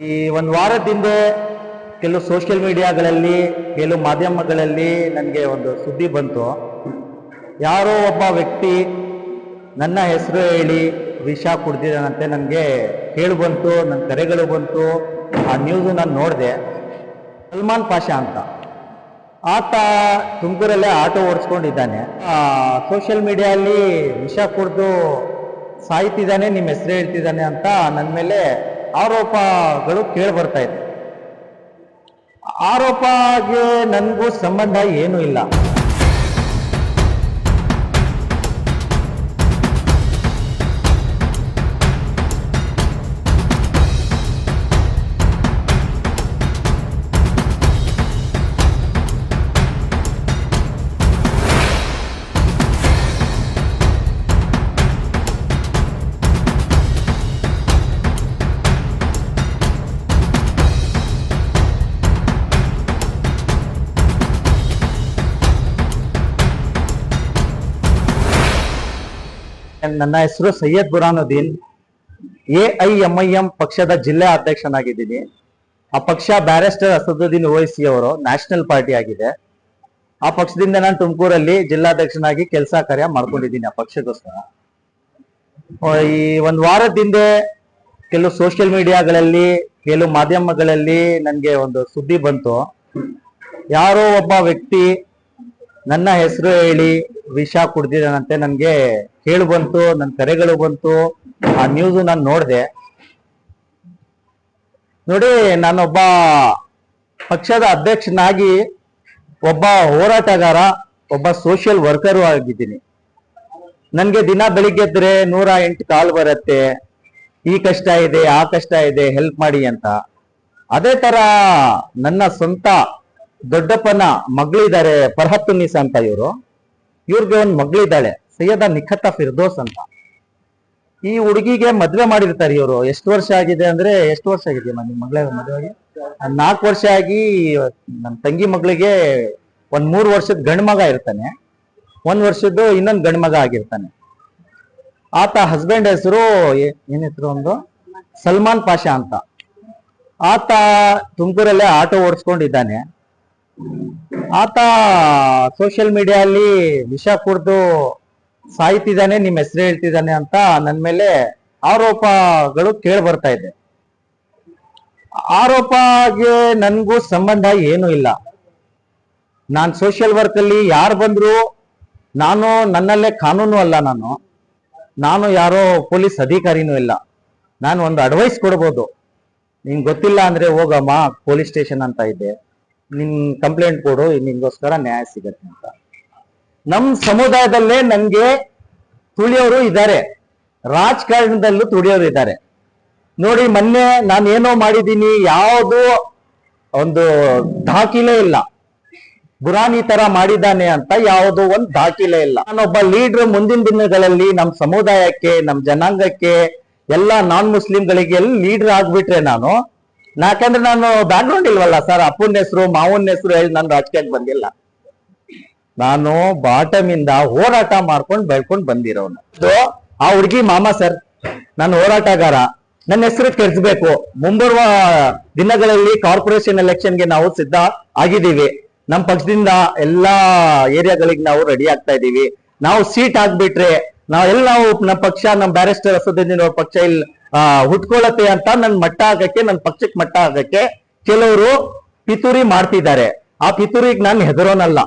ಈ ಒಂದು ವಾರದ ಹಿಂದೆ ಕೆಲವು ಸೋಷಿಯಲ್ ಮೀಡಿಯಾಗಳಲ್ಲಿ ಕೆಲವು ಮಾಧ್ಯಮಗಳಲ್ಲಿ ನನಗೆ ಒಂದು ಸುದ್ದಿ ಬಂತು. ಯಾರೋ ಒಬ್ಬ ವ್ಯಕ್ತಿ ನನ್ನ ಹೆಸರು ಹೇಳಿ ವಿಷ ಕುಡ್ದಿದ್ದಾನಂತೆ ನನಗೆ ಕೇಳು ಬಂತು ನನ್ನ ಕರೆಗಳು ಬಂತು, ಆ ನ್ಯೂಸು ನಾನು ನೋಡಿದೆ. ಸಲ್ಮಾನ್ ಪಾಷಾ ಅಂತ. ಆತ ತುಮಕೂರಲ್ಲೇ ಆಟೋ ಓಡಿಸ್ಕೊಂಡಿದ್ದಾನೆ. ಸೋಷಿಯಲ್ ಮೀಡಿಯಲ್ಲಿ ವಿಷ ಕುಡ್ದು ಸಾಯ್ತಿದ್ದಾನೆ ನಿಮ್ಮ ಹೆಸರು ಹೇಳ್ತಿದ್ದಾನೆ ಅಂತ ನನ್ನ ಮೇಲೆ ಆರೋಪಗಳು ಕೇಳಿ ಬರ್ತಾ ಇದೆ. ಆರೋಪಗೆ ನನಗೂ ಸಂಬಂಧ ಏನೂ ಇಲ್ಲ. ನನ್ನ ಹೆಸರು Syed Burhanuddin. A I M I M ಪಕ್ಷದ ಜಿಲ್ಲಾ ಅಧ್ಯಕ್ಷನಾಗಿದ್ದೀನಿ. ಆ ಪಕ್ಷ ಬ್ಯಾರಿಸ್ಟರ್ ಅಸದುದ್ದೀನ್ ಓವೈಸಿ ಅವರು ನ್ಯಾಷನಲ್ ಪಾರ್ಟಿ ಆಗಿದೆ. ಆ ಪಕ್ಷದಿಂದ ನಾನು ತುಮಕೂರಲ್ಲಿ ಜಿಲ್ಲಾಧ್ಯಕ್ಷನಾಗಿ ಕೆಲಸ ಕಾರ್ಯ ಮಾಡ್ಕೊಂಡಿದ್ದೀನಿ ಆ ಪಕ್ಷಕ್ಕೋಸ್ಕರ. ಈ ಒಂದು ವಾರದಿಂದ ಕೆಲವು ಸೋಷಿಯಲ್ ಮೀಡಿಯಾಗಳಲ್ಲಿ, ಕೆಲವು ಮಾಧ್ಯಮಗಳಲ್ಲಿ ನನಗೆ ಒಂದು ಸುದ್ದಿ ಬಂತು. ಯಾರೋ ಒಬ್ಬ ವ್ಯಕ್ತಿ ನನ್ನ ಹೆಸರು ಹೇಳಿ ವಿಷ ಕುಡ್ದಿದ್ದಾನಂತೆ. ನನಗೆ ಕೇಳು ಬಂತು ನನ್ನ ಕರೆಗಳು ಬಂತು. ಆ ನ್ಯೂಸು ನಾನು ನೋಡಿದೆ. ನೋಡಿ, ನಾನೊಬ್ಬ ಪಕ್ಷದ ಅಧ್ಯಕ್ಷನಾಗಿ ಒಬ್ಬ ಹೋರಾಟಗಾರ, ಒಬ್ಬ ಸೋಷಿಯಲ್ ವರ್ಕರು ಆಗಿದ್ದೀನಿ. ನನಗೆ ದಿನ ಬೆಳಿಗ್ಗೆ ಎದ್ರೆ ನೂರ ಎಂಟು ಕಾಲು ಬರುತ್ತೆ. ಈ ಕಷ್ಟ ಇದೆ, ಆ ಕಷ್ಟ ಇದೆ ಹೆಲ್ಪ್ ಮಾಡಿ ಅಂತ. ಅದೇ ತರ ನನ್ನ ಸ್ವಂತ ದೊಡ್ಡಪ್ಪನ ಮಗಳಿದ್ದಾರೆ ಫರ್ಹತ್ ನಿಸ್ ಅಂತ ಇವರು. ಇವ್ರಿಗೆ ಒಂದು ಮಗಳಿದ್ದಾಳೆ, ಸೈಯದ ನಿಖತ್ತ ಫಿರ್ದೋಸ್ ಅಂತ. ಈ ಹುಡುಗಿಗೆ ಮದ್ವೆ ಮಾಡಿರ್ತಾರೆ ಇವರು. ಎಷ್ಟು ವರ್ಷ ಆಗಿದೆ ಅಂದ್ರೆ, ಎಷ್ಟು ವರ್ಷ ಆಗಿದೆ ನಿಮ್ಮ ಮಗಳ ಮದುವೆಗೆ ನಾಲ್ಕು ವರ್ಷ ಆಗಿ ನಮ್ಮ ತಂಗಿ ಮಗಳಿಗೆ ಒಂದ್ ಮೂರು ವರ್ಷದ ಗಂಡು ಮಗ ಇರ್ತಾನೆ. ಒಂದ್ ವರ್ಷದ್ದು ಇನ್ನೊಂದು ಗಂಡು ಮಗ ಆಗಿರ್ತಾನೆ. ಆತ ಹಸ್ಬೆಂಡ್ ಹೆಸರು ಏನ್ ಒಂದು? ಸಲ್ಮಾನ್ ಪಾಷಾ ಅಂತ. ಆತ ತುಮಕೂರಲ್ಲೇ ಆಟೋ ಓಡಿಸ್ಕೊಂಡಿದ್ದಾನೆ. ಆತ ಸೋಷಿಯಲ್ ಮೀಡಿಯಲ್ಲಿ ವಿಷ ಕುಡ್ದು ಸಾಯ್ತಿದ್ದಾನೆ ನಿಮ್ಮ ಹೆಸರು ಹೇಳ್ತಿದ್ದಾನೆ ಅಂತ ನನ್ನ ಮೇಲೆ ಆರೋಪಗಳು ಕೇಳಿ ಬರ್ತಾ ಇದೆ. ಆರೋಪಗೆ ನನಗೂ ಸಂಬಂಧ ಏನೂ ಇಲ್ಲ. ನಾನು ಸೋಷಿಯಲ್ ವರ್ಕ್ ಅಲ್ಲಿ ಯಾರು ಬಂದ್ರು ನಾನು ನನ್ನಲ್ಲೇ ಕಾನೂನು ಅಲ್ಲ ನಾನು. ನಾನು ಯಾರೋ ಪೊಲೀಸ್ ಅಧಿಕಾರಿನೂ ಇಲ್ಲ. ನಾನು ಒಂದು ಅಡ್ವೈಸ್ ಕೊಡ್ಬೋದು. ನಿಂಗೆ ಗೊತ್ತಿಲ್ಲ ಅಂದ್ರೆ ಹೋಗಮ್ಮ ಪೊಲೀಸ್ ಸ್ಟೇಷನ್ ಅಂತ ಇದೆ. ನಿನ್ ಕಂಪ್ಲೇಂಟ್ ಕೊಡು ನಿಂಗೋಸ್ಕರ ನ್ಯಾಯ ಸಿಗತ್ತೆ ಅಂತ. ನಮ್ ಸಮುದಾಯದಲ್ಲೇ ನನ್ಗೆ ತುಳಿಯೋರು ಇದ್ದಾರೆ ರಾಜಕಾರಣದಲ್ಲೂ ತುಳಿಯೋರು ಇದ್ದಾರೆ ನೋಡಿ, ಮೊನ್ನೆ ನಾನು ಏನೋ ಮಾಡಿದ್ದೀನಿ, ಯಾವುದು ಒಂದು ದಾಖಲೆ ಇಲ್ಲ. ಬುರಾನಿ ತರ ಮಾಡಿದ್ದಾನೆ ಅಂತ ಯಾವುದು ಒಂದು ದಾಖಲೆ ಇಲ್ಲ. ನಾನೊಬ್ಬ ಲೀಡರ್ ಮುಂದಿನ ದಿನಗಳಲ್ಲಿ ನಮ್ಮ ಸಮುದಾಯಕ್ಕೆ ನಮ್ಮ ಜನಾಂಗಕ್ಕೆ, ಎಲ್ಲ ನಾನ್ ಮುಸ್ಲಿಂಗಳಿಗೆ ಲೀಡರ್ ಆಗ್ಬಿಟ್ರೆ ನಾನು ಯಾಕಂದ್ರೆ ನಾನು ಬ್ಯಾಕ್ಗ್ರೌಂಡ್ ಇಲ್ವಲ್ಲ ಸರ್ ಅಪ್ಪನ ಹೆಸರು, ಮಾವನ ಹೆಸರು ಹೇಳಿ ನಾನು ರಾಜಕೀಯಕ್ಕೆ ಬಂದಿಲ್ಲ. ನಾನು ಬಾಟಮ್ ಇಂದ ಹೋರಾಟ ಮಾಡ್ಕೊಂಡು ಬೆಳ್ಕೊಂಡು ಬಂದಿರೋನು. ಆ ಹುಡುಗಿ ಮಾಮ ಸರ್ ನಾನು ಹೋರಾಟಗಾರ. ನನ್ನ ಹೆಸರು ಕೆಡಿಸ್ಬೇಕು ಮುಂಬರುವ ದಿನಗಳಲ್ಲಿ ಕಾರ್ಪೊರೇಷನ್ ಎಲೆಕ್ಷನ್ಗೆ ನಾವು ಸಿದ್ಧ ಆಗಿದ್ದೀವಿ. ನಮ್ಮ ಪಕ್ಷದಿಂದ ಎಲ್ಲಾ ಏರಿಯಾಗಳಿಗೆ ನಾವು ರೆಡಿ ಆಗ್ತಾ ಇದೀವಿ ನಾವು ಸೀಟ್ ಆಗ್ಬಿಟ್ರೆ ನಾವೆಲ್ಲ ನಾವು ನಮ್ಮ ಪಕ್ಷ ನಮ್ಮ ಬ್ಯಾರಿಸ್ಟರ್ ಅಸದುದ್ದೀನ್ ಪಕ್ಷ ಇಲ್ಲಿ ಆ, ಹುಟ್ಕೊಳತ್ತೆ ಅಂತ ನನ್ ಮಟ್ಟ ಆಗಕ್ಕೆ ನನ್ನ ಪಕ್ಷಕ್ಕೆ ಮಟ್ಟ ಆಗಕ್ಕೆ ಕೆಲವರು ಪಿತೂರಿ ಮಾಡ್ತಿದ್ದಾರೆ. ಆ ಪಿತೂರಿಗೆ ನಾನು ಹೆದರೋನಲ್ಲ.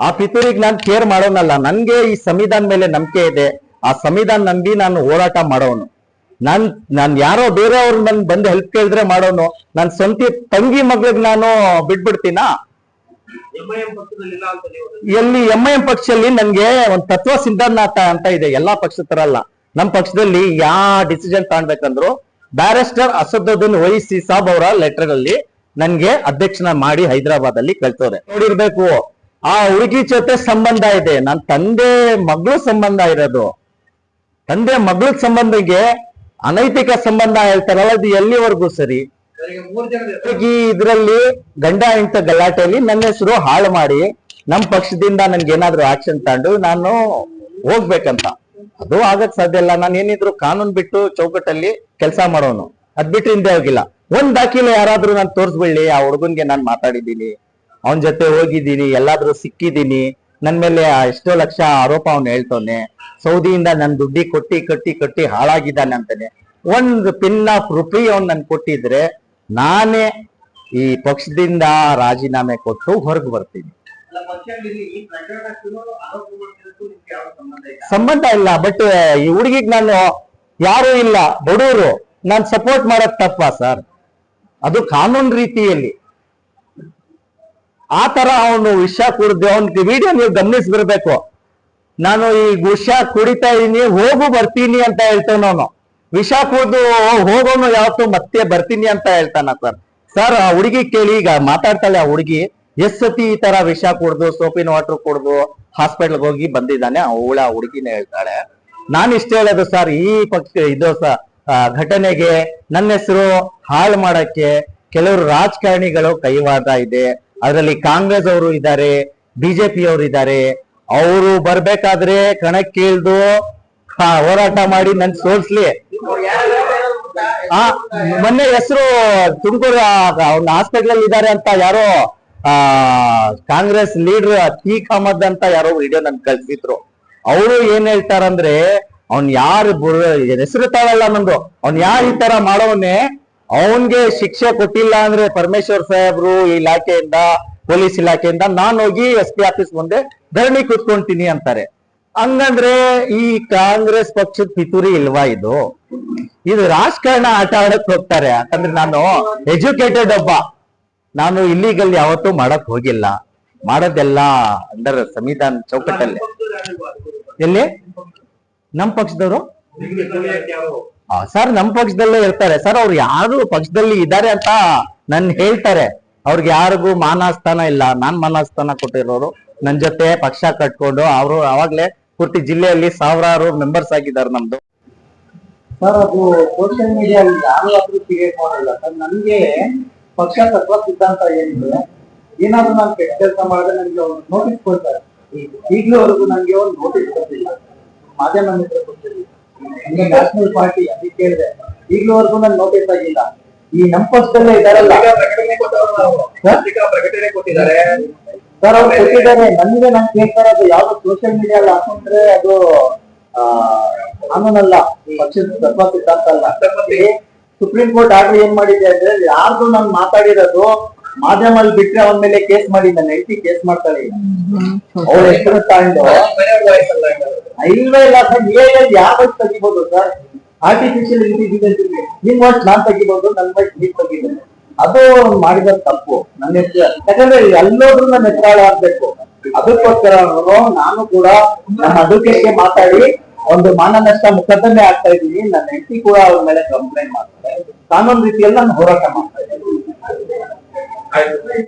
ಆ ಪಿತೂರಿಗೆ ನಾನು ಕೇರ್ ಮಾಡೋನಲ್ಲ. ನನ್ಗೆ ಈ ಸಂವಿಧಾನ ಮೇಲೆ ನಂಬಿಕೆ ಇದೆ. ಆ ಸಂವಿಧಾನ ನಂಬಿ ನಾನು ಹೋರಾಟ ಮಾಡೋನು. ನಾನ್ ನಾನ್ ಯಾರೋ ಬೇರೆಯವ್ರು ನನ್ ಬಂದು ಹೆಲ್ಪ್ ಕೇಳಿದ್ರೆ ಮಾಡೋನು. ನನ್ ಸ್ವಂತ ತಂಗಿ ಮಗಳಿಗೆ ನಾನು ಬಿಟ್ಬಿಡ್ತೀನಾ? ಎಲ್ಲಿ ಎಂ ಐ ಎಂ ಪಕ್ಷದಲ್ಲಿ ನನ್ಗೆ ಒಂದ್ ತತ್ವ ಸಿದ್ಧಾಂತ ಅಂತ ಇದೆ. ಎಲ್ಲಾ ಪಕ್ಷ ತರ ಅಲ್ಲ ನಮ್ ಪಕ್ಷದಲ್ಲಿ ಯಾ ಡಿಸಿಷನ್ ತಗೊಳ್ಬೇಕಂದ್ರು ಬ್ಯಾರಿಸ್ಟರ್ ಅಸದುದ್ದೀನ್ ವೈಸಿ ಸಾಬ್ ಅವರ ಲೆಟರ್ ಅಲ್ಲಿ ನನ್ಗೆ ಅಧ್ಯಕ್ಷನ ಮಾಡಿ ಹೈದರಾಬಾದ್ ಅಲ್ಲಿ ಕಳ್ತವ್ರೆ ನೋಡಿರ್ಬೇಕು, ಆ ಹುಡುಗಿ ಜೊತೆ ಸಂಬಂಧ ಇದೆ. ನನ್ನ ತಂದೆ ಮಗಳು ಸಂಬಂಧ ಇರೋದು. ತಂದೆ ಮಗಳ ಸಂಬಂಧಕ್ಕೆ ಅನೈತಿಕ ಸಂಬಂಧ ಹೇಳ್ತಾರಲ್ಲ, ಅದು ಎಲ್ಲಿವರೆಗೂ ಸರಿ? ಹುಡುಗಿ ಇದ್ರಲ್ಲಿ ಗಂಡ ಇಂಥ ಗಲಾಟೆಯಲ್ಲಿ ನನ್ನ ಹೆಸರು ಹಾಳು ಮಾಡಿ ನಮ್ಮ ಪಕ್ಷದಿಂದ ನನ್ಗೆ ಏನಾದ್ರು ಆಕ್ಷನ್ ತಗೊಂಡು ನಾನು ಹೋಗ್ಬೇಕಂತ. ಅದು ಆಗಕ್ ಸಾಧ್ಯ ಇಲ್ಲ. ನಾನು ಏನಿದ್ರು ಕಾನೂನು ಬಿಟ್ಟು ಚೌಕಟ್ಟಲ್ಲಿ ಕೆಲಸ ಮಾಡೋನು. ಅದ್ ಬಿಟ್ರೆ ಹಿಂದೆ ಹೋಗಿಲ್ಲ. ಒಂದ್ ದಾಖಲೆ ಯಾರಾದ್ರೂ ನಾನು ತೋರಿಸ್ಬಿಡ್ಲಿ, ಆ ಹುಡುಗನ್ಗೆ ನಾನು ಮಾತಾಡಿದ್ದೀನಿ. ಅವನ್ ಜೊತೆ ಹೋಗಿದ್ದೀನಿ, ಎಲ್ಲಾದ್ರೂ ಸಿಕ್ಕಿದ್ದೀನಿ. ನನ್ ಮೇಲೆ ಎಷ್ಟೋ ಲಕ್ಷ ಆರೋಪ ಅವ್ನು ಹೇಳ್ತಾನೆ ಸೌದಿಯಿಂದ ನನ್ ದುಡ್ಡಿ ಕೊಟ್ಟಿ, ಕಟ್ಟಿ ಕಟ್ಟಿ ಹಾಳಾಗಿದ್ದಾನೆ ಅಂತಾನೆ. ಒಂದ್ ಪಿನ್ ಆಫ್ ರುಪಿ ಅವ್ನ್ ನನ್ ಕೊಟ್ಟಿದ್ರೆ ನಾನೇ ಈ ಪಕ್ಷದಿಂದ ರಾಜೀನಾಮೆ ಕೊಟ್ಟು ಹೊರಗೆ ಬರ್ತೀನಿ. ಸಂಬಂಧ ಇಲ್ಲ ಬಟ್ ಈ ಹುಡುಗಿಗ್ ನಾನು ಯಾರು ಇಲ್ಲ ಬಡವರು ನಾನು ಸಪೋರ್ಟ್ ಮಾಡೋದ್ ತಪ್ಪ ಸರ್ ಅದು ಕಾನೂನು ರೀತಿಯಲ್ಲಿ. ಆ ತರ ಅವನು ವಿಷ ಕುಡ್ದು ಅವನ್ ವಿಡಿಯೋ ನೀವು ಗಮನಿಸ್ಬಿರ್ಬೇಕು ನಾನು ಈ ವಿಷ ಕುಡಿತಾ ಇದೀನಿ, ಹೋಗು ಬರ್ತೀನಿ ಅಂತ ಹೇಳ್ತಾನ ಅವನು. ವಿಷ ಕುಡ್ದು ಹೋಗೋನು ಯಾವತ್ತು ಮತ್ತೆ ಬರ್ತೀನಿ ಅಂತ ಹೇಳ್ತಾನ ಸರ್ ಸರ್ ಆ ಹುಡುಗಿ ಕೇಳಿ, ಈಗ ಮಾತಾಡ್ತಾಳೆ ಆ ಹುಡುಗಿ. ಎಷ್ಟ್ ಸತಿ ಈ ತರ ವಿಷ ಕುಡ್ದು, ಸೋಪಿನ ವಾಟರ್ ಕುಡ್ದು ಹಾಸ್ಪಿಟಲ್ಗೆ ಹೋಗಿ ಬಂದಿದ್ದಾನೆ. ಅವಳ ಹುಡುಗಿನ ಹೇಳ್ತಾಳೆ. ನಾನು ಇಷ್ಟ ಹೇಳೋದು ಸರ್ ಈ ಪಕ್ಷ, ಇದು ಘಟನೆಗೆ ನನ್ನ ಹೆಸರು ಹಾಳು ಮಾಡಕ್ಕೆ ಕೆಲವರು ರಾಜಕಾರಣಿಗಳು ಕೈವಾದ ಇದೆ. ಅದರಲ್ಲಿ ಕಾಂಗ್ರೆಸ್ ಅವರು ಇದ್ದಾರೆ, ಬಿಜೆಪಿ ಅವರು ಇದ್ದಾರೆ. ಅವರು ಬರ್ಬೇಕಾದ್ರೆ ಕಣಕ್ಕಿಳ್ದು ಹೋರಾಟ ಮಾಡಿ ನನ್ ಸೋಲ್ಸ್ಲಿ. ಮೊನ್ನೆ ಹೆಸರು ತುಮಕೂರು ಅವ್ನ ಹಾಸ್ಪಿಟಲ್ ಅಲ್ಲಿ ಇದ್ದಾರೆ ಅಂತ ಯಾರೋ ಆ, ಕಾಂಗ್ರೆಸ್ ಲೀಡರ್ ಅತೀಕ್ ಕಾಮದ್ ಅಂತ ಯಾರೋ ವಿಡಿಯೋ ನನ್ ಕಳ್ಸಿದ್ರು. ಅವರು ಏನ್ ಹೇಳ್ತಾರಂದ್ರೆ, ಅವ್ನ್ ಯಾರು ಹೆಸರು ತಾಳಲ್ಲ ನಂದು. ಅವ್ನ್ ಯಾರು ಈ ತರ ಮಾಡೋನೆ ಅವನ್ಗೆ ಶಿಕ್ಷೆ ಕೊಟ್ಟಿಲ್ಲ ಅಂದ್ರೆ ಪರಮೇಶ್ವರ್ ಸಾಹೇಬ್ರು ಇಲಾಖೆಯಿಂದ, ಪೊಲೀಸ್ ಇಲಾಖೆಯಿಂದ ನಾನ್ ಹೋಗಿ ಎಸ್ ಪಿ ಆಫೀಸ್ ಮುಂದೆ ಧರಣಿ ಕೂತ್ಕೊಂತೀನಿ ಅಂತಾರೆ. ಹಂಗಂದ್ರೆ ಈ ಕಾಂಗ್ರೆಸ್ ಪಕ್ಷದ ಪಿತೂರಿ ಇಲ್ವಾ ಇದು? ಇದು ರಾಜಕಾರಣ ಆಟ ಆಡಕ್ ಹೋಗ್ತಾರೆ. ಯಾಕಂದ್ರೆ ನಾನು ಎಜುಕೇಟೆಡ್ ಒಬ್ಬ. ನಾನು ಇಲ್ಲಿಗಲ್ ಯಾವತ್ತೂ ಮಾಡಕ್ ಹೋಗಿಲ್ಲ. ಮಾಡೋದೆಲ್ಲ ಅಂದರ ಸಂವಿಧಾನ ಚೌಕಟ್ಟಲ್ಲಿ. ಎಲ್ಲಿ? ನಮ್ ಪಕ್ಷದವರು? ನಿಮ್ಗೆ ಸರ್, ನಮ್ ಪಕ್ಷದಲ್ಲೇ ಇರ್ತಾರೆ. ಸರ್, ಅವ್ರು ಯಾರು ಪಕ್ಷದಲ್ಲಿ ಇದ್ದಾರೆ ಅಂತ ನನ್ ಹೇಳ್ತಾರೆ. ಅವ್ರಿಗೆ ಯಾರಿಗೂ ಮಾನಸ್ಥಾನ ಇಲ್ಲ. ನಾನ್ ಮಾನಸ್ಥಾನ ಕೊಟ್ಟಿರೋರು. ನನ್ ಜೊತೆ ಪಕ್ಷ ಕಟ್ಕೊಂಡು ಅವರು ಅವಾಗ್ಲೇ ಪೂರ್ತಿ ಜಿಲ್ಲೆಯಲ್ಲಿ ಸಾವಿರಾರು ಮೆಂಬರ್ಸ್ ಆಗಿದ್ದಾರೆ ನಮ್ದು. ಸರ್, ಅದು ಸೋಷಿಯಲ್ ಮೀಡಿಯಾ ಯಾರು ಅಭಿವೃದ್ಧಿಗೆ ಸರ್ ನನ್ಗೆ ಪಕ್ಷ ತತ್ವ ಸಿದ್ಧಾಂತ ಏನಿದೆ? ಏನಾದ್ರೂ ನಾನು ಕೆಟ್ಟ ಕೆಲಸ ಮಾಡಿದ್ರೆ ನನಗೆ ಅವ್ರು ನೋಟಿಸ್ ಕೊಡ್ತಾರೆ. ಈಗಲೂವರೆಗೂ ನನಗೆ ಅವ್ರು ನೋಟಿಸ್ ಕೊಡ್ತಿಲ್ಲ. ಮಾಧ್ಯಮ ಮಿತ್ರ ಕೊಟ್ಟಿಲ್ಲ ಹಂಗೆ ನ್ಯಾಷನಲ್ ಪಾರ್ಟಿ ಅದಕ್ಕೆ ಕೇಳಿದೆ. ಈಗಲೂವರೆಗೂ ನನ್ಗೆ ನೋಟಿಸ್ ಆಗಿಲ್ಲ. ಈ ನಮ್ಮ ಪಕ್ಷದಲ್ಲೇ ಇದಾರಲ್ಲ ಪ್ರಕಟಣೆ ಕೊಟ್ಟಿದ್ದಾರೆ. ಸರ್ ಅವ್ರು ಕೊಟ್ಟಿದ್ದಾರೆ. ನನಗೆ ನಾನು ಕೇಳ್ತಾರ ಅದು ಯಾವ್ದು ಸೋಷಿಯಲ್ ಮೀಡಿಯಾ ಹಾಕೊಂಡ್ರೆ ಅದು ಆ, ಕಾನೂನಲ್ಲ. ಪಕ್ಷದ ತತ್ವ ಸಿದ್ಧಾಂತ ಅಲ್ಲ. ಸುಪ್ರೀಂ ಕೋರ್ಟ್ ಆರ್ಡರ್ ಏನ್ ಮಾಡಿದೆ ಅಂದ್ರೆ ಯಾರ್ದು ನಾನು ಮಾತಾಡಿರೋದು ಮಾಧ್ಯಮದಲ್ಲಿ ಬಿಟ್ರೆ ಅವನ ಮೇಲೆ ಕೇಸ್ ಮಾಡಿ ನನ್ನ ಹೆಂಡತಿ ಕೇಸ್ ಮಾಡ್ತಾಳೆ ಅವ್ರು ಅವ್ರ ಹೆಸರು ತಗೊಂಡು ಅಲ್ಲ. ಇಲ್ವೇ ಇಲ್ಲ ಸರ್ ಎ ಯಾವ ತೆಗಿಬಹುದು ಸರ್? ಆರ್ಟಿಫಿಷಿಯಲ್ ಇಂಟೆಲಿಜೆನ್ಸ್ ನಿಮ್ ವಾಯ್ಸ್ ನಾನ್ ತೆಗಿಬಹುದು ನನ್ ವಾಯ್ಸ್ ನೀವ್ ತೆಗಿಬಹುದು ಅದು ಮಾಡಿದ ತಪ್ಪು ನನ್ನ ಹೆಸರು. ಯಾಕಂದ್ರೆ ಎಲ್ಲೋದ್ರು ನನ್ನ ಹೆಸರಾಳ ಆಗ್ಬೇಕು. ಅದಕ್ಕೋಸ್ಕರ ಅವ್ರು ನಾನು ಕೂಡ ನನ್ನ ಅದಕ್ಕೆ ಮಾತಾಡಿ ಒಂದು ಮಾನನಷ್ಟ ಮುಖದಲ್ಲೇ ಆಗ್ತಾ ಇದ್ದೀನಿ ನನ್ನ ಹೆಂಡತಿ ಕೂಡ ಅವ್ರ ಮೇಲೆ ಕಂಪ್ಲೇಂಟ್ ಮಾಡ್ತಾರೆ. ಕಾನೂನು ರೀತಿಯಲ್ಲಿ ನಾನು ಹೋರಾಟ ಮಾಡ್ತಾ ಇದ್ದೀನಿ.